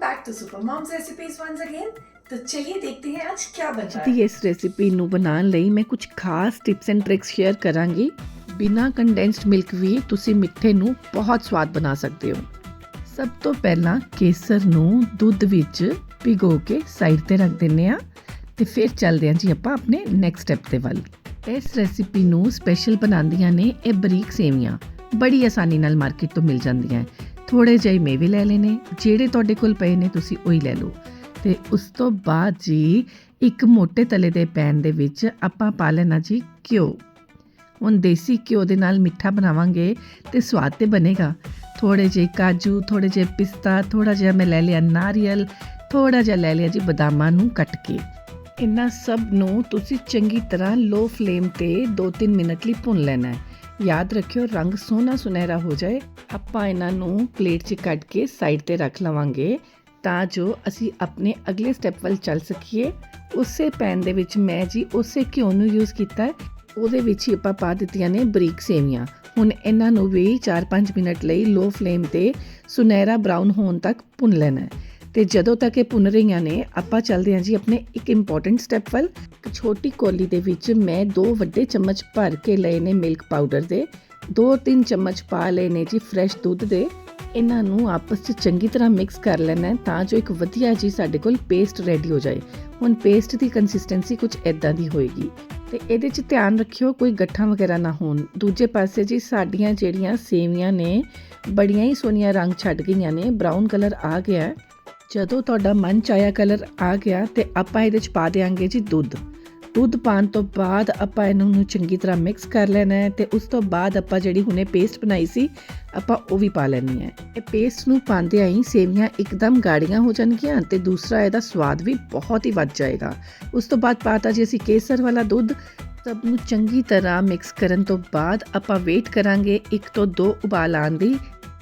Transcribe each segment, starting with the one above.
back to super moms recipes once again तो चलिए देखते हैं आज क्या बन रहा ਦੀ है ਇਸ ਰੈਸਿਪੀ ਨੂੰ ਬਣਾਉਣ ਲਈ ਮੈਂ ਕੁਝ ਖਾਸ ਟਿਪਸ ਐਂਡ ਟ੍ਰਿਕਸ ਸ਼ੇਅਰ ਕਰਾਂਗੀ ਬਿਨਾ ਕੰਡੈਂਸਡ ਮਿਲਕ ਵੀ ਤੁਸੀਂ ਮਿੱਠੇ ਨੂੰ ਬਹੁਤ ਸਵਾਦ ਬਣਾ ਸਕਦੇ ਹੋ ਸਭ ਤੋਂ ਪਹਿਲਾਂ ਕੇਸਰ ਨੂੰ ਦੁੱਧ ਵਿੱਚ ਭਿਗੋ ਕੇ ਸਾਈਡ ਤੇ ਰੱਖ ਦਿੰਨੇ ਆ ਤੇ ਫਿਰ ਚੱਲਦੇ ਹਾਂ ਜੀ ਆਪਾਂ ਆਪਣੇ ਨੈਕਸਟ ਸਟੈਪ ਤੇ ਵੱਲ ਇਸ ਰੈਸਿਪੀ ਨੂੰ ਸਪੈਸ਼ਲ ਬਣਾਉਂਦੀਆਂ ਨੇ ਇਹ ਬਰੀਕ ਸੇਵੀਆਂ ਬੜੀ ਆਸਾਨੀ ਨਾਲ ਮਾਰਕੀਟ ਤੋਂ ਮਿਲ ਜਾਂਦੀਆਂ ਥੋੜੇ ਜਿਹੇ ਮੇਵੇ ਲੈ ਲੈਣੇ, ਜਿਹੜੇ ਤੁਹਾਡੇ ਕੋਲ ਪਏ ਨੇ ਤੁਸੀਂ ਉਹੀ ਲੈ ਲਓ। ਤੇ ਉਸ ਤੋਂ ਬਾਅਦ ਜੀ, ਇੱਕ ਮੋٹے ਤਲੇ ਦੇ ਪੈਨ ਦੇ ਵਿੱਚ ਆਪਾਂ ਪਾ ਲੈਣਾ ਜੀ ਘਿਓ। ਹੁਣ ਦੇਸੀ ਘਿਓ ਦੇ ਨਾਲ ਮਿੱਠਾ ਬਣਾਵਾਂਗੇ ਤੇ ਸਵਾਦ ਤੇ ਬਣੇਗਾ। ਥੋੜੇ ਜਿਹੇ ਕਾਜੂ ਥੋੜੇ ਜਿਹੇ ਪਿਸਤਾ ਥੋੜਾ ਜਿਹਾ ਮੈਂ ਲੈ ਲਿਆ ਨਾਰੀਅਲ ਥੋੜਾ ਜਿਹਾ ਲੈ ਲਿਆ ਜੀ ਬਦਾਮਾਂ ਨੂੰ ਕੱਟ ਕੇ। ਇਹਨਾਂ ਸਭ ਨੂੰ ਤੁਸੀਂ ਚੰਗੀ ਤਰ੍ਹਾਂ ਲੋ ਫਲੇਮ ਤੇ 2-3 ਮਿੰਟ ਲਈ ਭੁੰਨ ਲੈਣਾ ਹੈ। ਯਾਦ ਰੱਖਿਓ, ਰੰਗ ਸੋਹਣਾ ਸੁਨਹਿਰਾ ਹੋ ਜਾਏ, ਆਪਾਂ ਇਹਨਾਂ ਨੂੰ ਪਲੇਟ 'ਚ ਕੱਢ ਕੇ ਸਾਈਡ ਤੇ ਰੱਖ ਲਵਾਂਗੇ ਤਾਂ ਜੋ ਅਸੀਂ ਆਪਣੇ ਅਗਲੇ ਸਟੈਪ ਵੱਲ ਚੱਲ ਸਕੀਏ। ਉਸੇ ਪੈਨ ਦੇ ਵਿੱਚ ਮੈਂ ਜੀ ਉਸੇ ਘਿਓ ਨੂੰ ਯੂਜ਼ ਕੀਤਾ ਹੈ, ਉਹਦੇ ਵਿੱਚ ਹੀ ਆਪਾਂ ਪਾ ਦਿੱਤੀਆਂ ਨੇ ਬਰੀਕ ਸੇਵੀਆਂ। ਹੁਣ ਇਹਨਾਂ ਨੂੰ ਵੀ 4-5 ਮਿੰਟ ਲਈ ਲੋ ਫਲੇਮ ਤੇ ਸੁਨਹਿਰਾ ਬਰਾਊਨ ਹੋਣ ਤੱਕ ਭੁੰਨ ਲੈਣਾ ਹੈ। ਤੇ ਜਦੋਂ ਤੱਕ ਇਹ ਭੁੰਨ ਰਹੀਆਂ ਨੇ, ਆਪਾਂ ਚੱਲਦੇ ਹਾਂ ਜੀ ਆਪਣੇ ਇੱਕ ਇੰਪੋਰਟੈਂਟ ਸਟੈਪ ਵੱਲ। ਇੱਕ ਛੋਟੀ ਕੋਲੀ ਦੇ ਵਿੱਚ ਮੈਂ ਦੋ ਵੱਡੇ ਚਮਚ ਭਰ ਕੇ ਲਏ ਨੇ ਮਿਲਕ ਪਾਊਡਰ ਦੇ। 2-3 ਚਮਚ ਪਾ ਲਏ ਨੇ ਜੀ ਫਰੈਸ਼ ਦੁੱਧ ਦੇ। ਇਹਨਾਂ ਨੂੰ ਆਪਸ ਵਿੱਚ ਚੰਗੀ ਤਰ੍ਹਾਂ ਮਿਕਸ ਕਰ ਲੈਣਾ ਤਾਂ ਜੋ ਇੱਕ ਵਧੀਆ ਜੀ ਸਾਡੇ ਕੋਲ ਪੇਸਟ ਰੈਡੀ ਹੋ ਜਾਏ। ਹੁਣ ਪੇਸਟ ਦੀ ਕੰਸਿਸਟੈਂਸੀ ਕੁਝ ਐਦਾਂ ਦੀ ਹੋਏਗੀ। ਤੇ ਇਹਦੇ 'ਚ ਧਿਆਨ ਰੱਖਿਓ, ਕੋਈ ਗੱਠਾਂ ਵਗੈਰਾ ਨਾ ਹੋਣ। ਦੂਜੇ ਪਾਸੇ ਜੀ ਸਾਡੀਆਂ ਜਿਹੜੀਆਂ ਸੇਵੀਆਂ ਨੇ, ਬੜੀਆਂ ਹੀ ਸੋਹਣੀਆਂ ਰੰਗ ਛੱਡ ਗਈਆਂ ਨੇ। ਬ੍ਰਾਊਨ ਕਲਰ ਆ ਗਿਆ ਜਦੋਂ ਤੁਹਾਡਾ ਮਨ ਚਾਇਆ ਕਲਰ ਆ ਗਿਆ ਤੇ ਆਪਾਂ ਇਹਦੇ 'ਚ ਪਾ ਦੇਾਂਗੇ ਜੀ ਦੁੱਧ। ਦੁੱਧ ਪਾਣ ਤੋਂ ਬਾਅਦ ਆਪਾਂ ਇਹਨਾਂ ਨੂੰ ਚੰਗੀ ਤਰ੍ਹਾਂ ਮਿਕਸ ਕਰ ਲੈਣਾ ਹੈ ਤੇ ਉਸ ਤੋਂ ਬਾਅਦ ਆਪਾਂ ਜਿਹੜੀ ਹੁਣੇ ਪੇਸਟ ਬਣਾਈ ਸੀ, ਆਪਾਂ ਉਹ ਵੀ ਪਾ ਲੈਣੀ ਹੈ। ਇਹ ਪੇਸਟ ਨੂੰ ਪਾਉਂਦੇ ਹੀ ਸੇਵੀਆਂ ਇੱਕਦਮ ਗਾੜੀਆਂ ਹੋ ਜਾਣਗੀਆਂ ਤੇ ਦੂਸਰਾ ਇਹਦਾ ਸਵਾਦ ਵੀ ਬਹੁਤ ਹੀ ਵੱਧ ਜਾਏਗਾ। ਉਸ ਤੋਂ ਬਾਅਦ ਪਾਤਾ ਜੀ ਅਸੀਂ ਕੇਸਰ ਵਾਲਾ ਦੁੱਧ। ਸਭ ਨੂੰ ਚੰਗੀ ਤਰ੍ਹਾਂ ਮਿਕਸ ਕਰਨ ਤੋਂ ਬਾਅਦ ਆਪਾਂ ਵੇਟ ਕਰਾਂਗੇ ਇੱਕ ਤੋਂ ਦੋ ਉਬਾਲ ਆਉਣ ਦੀ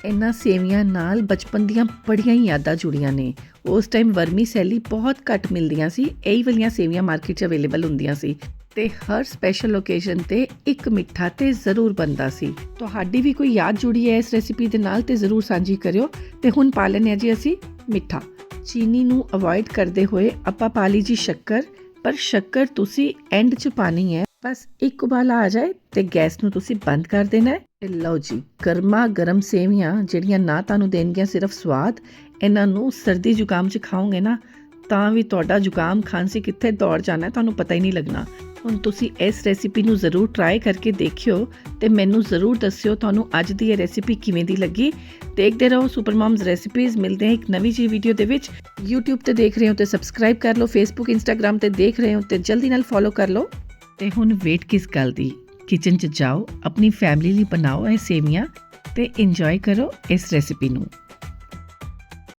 ਇਹਨਾਂ ਸੇਵੀਆਂ ਨਾਲ ਬਚਪਨ ਦੀਆਂ ਬੜੀਆਂ ਹੀ ਯਾਦਾਂ ਜੁੜੀਆਂ ਨੇ। ਉਸ ਟਾਈਮ ਵਰਮੀ ਸੈਲੀ ਬਹੁਤ ਘੱਟ ਮਿਲਦੀਆਂ ਸੀ, ਇਹੀ ਵਾਲੀਆਂ ਸੇਵੀਆਂ ਮਾਰਕੀਟ 'ਚ ਅਵੇਲੇਬਲ ਹੁੰਦੀਆਂ ਸੀ ਤੇ ਹਰ ਸਪੈਸ਼ਲ ਓਕੇਜ਼ਨ ਤੇ ਇੱਕ ਮਿੱਠਾ ਤੇ ਜ਼ਰੂਰ ਬਣਦਾ ਸੀ। ਤੁਹਾਡੀ ਵੀ ਕੋਈ ਯਾਦ ਜੁੜੀ ਹੈ ਇਸ ਰੈਸਿਪੀ ਦੇ ਨਾਲ ਤੇ ਜ਼ਰੂਰ ਸਾਂਝੀ ਕਰਿਓ ਤੇ ਹੁਣ ਪਾ ਲੈਣੇ ਆ ਜੀ ਅਸੀਂ ਮਿੱਠਾ। ਚੀਨੀ ਨੂੰ ਅਵੋਇਡ ਕਰਦੇ ਹੋਏ ਆਪਾਂ ਪਾ ਲਈ ਜੀ ਸ਼ੱਕਰ, ਪਰ ਸ਼ੱਕਰ ਤੁਸੀਂ ਐਂਡ 'ਚ ਪਾਣੀ ਹੈ। ਬਸ ਇੱਕ ਉਬਾਲਾ ਆ ਜਾਏ ਤੇ ਗੈਸ ਨੂੰ ਤੁਸੀਂ ਬੰਦ ਕਰ ਦੇਣਾ ਹੈ। ਤੇ ਲਓ ਜੀ, ਗਰਮਾ ਗਰਮ ਸੇਵੀਆਂ ਜਿਹੜੀਆਂ ਨਾ ਤੁਹਾਨੂੰ ਦੇਣਗੀਆਂ ਸਿਰਫ ਸਵਾਦ, ਇਹਨਾਂ ਨੂੰ ਸਰਦੀ ਜ਼ੁਕਾਮ 'ਚ ਖਾਓਗੇ ਨਾ, ਤਾਂ ਵੀ ਤੁਹਾਡਾ ਜ਼ੁਕਾਮ ਖਾਂਸੀ ਕਿੱਥੇ ਦੌੜ ਜਾਣਾ ਤੁਹਾਨੂੰ ਪਤਾ ਹੀ ਨਹੀਂ ਲੱਗਣਾ। ਹੁਣ ਤੁਸੀਂ ਇਸ ਰੈਸਿਪੀ ਨੂੰ ਜ਼ਰੂਰ ਟਰਾਈ ਕਰਕੇ ਦੇਖਿਓ ਤੇ ਮੈਨੂੰ ਜ਼ਰੂਰ ਦੱਸਿਓ ਤੁਹਾਨੂੰ ਅੱਜ ਦੀ ਇਹ ਰੈਸਿਪੀ ਕਿਵੇਂ ਦੀ ਲੱਗੀ। ਦੇਖਦੇ ਰਹੋ ਸੁਪਰ ਮਮਸ ਰੈਸਿਪੀਜ਼ ਮਿਲਦੇ ਹਾਂ ਇੱਕ ਨਵੀਂ ਜੀ ਵੀਡੀਓ ਦੇ ਵਿੱਚ। YouTube ਤੇ ਦੇਖ ਰਹੇ ਹੋ ਤੇ ਸਬਸਕ੍ਰਾਈਬ ਕਰ ਲਓ, Facebook, Instagram ਤੇ ਦੇਖ ਰਹੇ ਹੋ ਤੇ ਜਲਦੀ ਨਾਲ ਫੋਲੋ ਕਰ ਲਓ। ਤੇ ਹੁਣ ਵੇਟ ਕਿਸ ਗੱਲ ਦੀ? ਕਿਚਨ 'ਚ ਜਾਓ, ਆਪਣੀ ਫੈਮਿਲੀ ਲਈ ਬਣਾਓ ਇਹ ਸੇਵੀਆਂ ਤੇ ਇੰਜੋਏ ਕਰੋ ਇਸ ਰੈਸਿਪੀ ਨੂੰ।